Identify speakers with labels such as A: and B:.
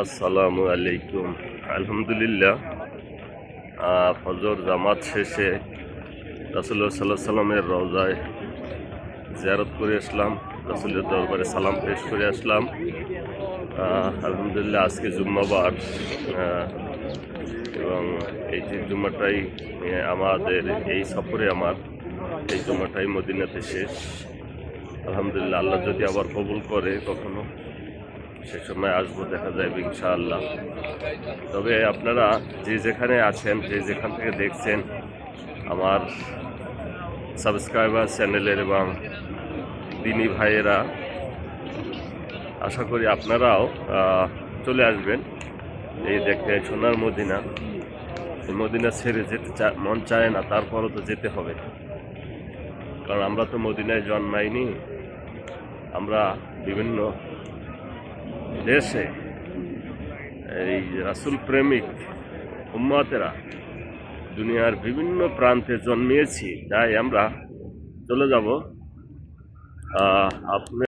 A: আসসালামু আলাইকুম। আলহামদুলিল্লাহ ফজর জামাত শেষে রাসুল্লাহ সাল্লাহ সাল্লামের রওজায় জিয়ারত করে আসলাম, রাসুলের দরবারে সালাম পেশ করে আসলাম। আলহামদুলিল্লাহ, আজকে জুম্মাবার এবং এই যে জুম্মাটাই আমাদের এই সফরে আমার, এই জুম্মাটাই মদিনাতে শেষ। আলহামদুলিল্লাহ, আল্লাহ যদি আবার কবুল করে কখনো। সে সময় আসব, দেখা যাবে ইনশাআল্লাহ। তবে আপনারা যে যেখানে আছেন, যে যেখান থেকে দেখছেন আমার সাবস্ক্রাইবার চ্যানেলের এবং দিনী ভাইয়েরা, আশা করি আপনারাও চলে আসবেন। এই দেখতে সোনার মদিনা। মদিনা ছেড়ে যেতে মন চায় না, তারপরও তো যেতে হবে। কারণ আমরা তো মদিনায় জন্মাইনি। আমরা বিভিন্ন দেশে এই রাসুল প্রেমিক উম্মাতেরা দুনিয়ার বিভিন্ন প্রান্তে জন্মিয়েছি তাই আমরা চলে যাব। আপনি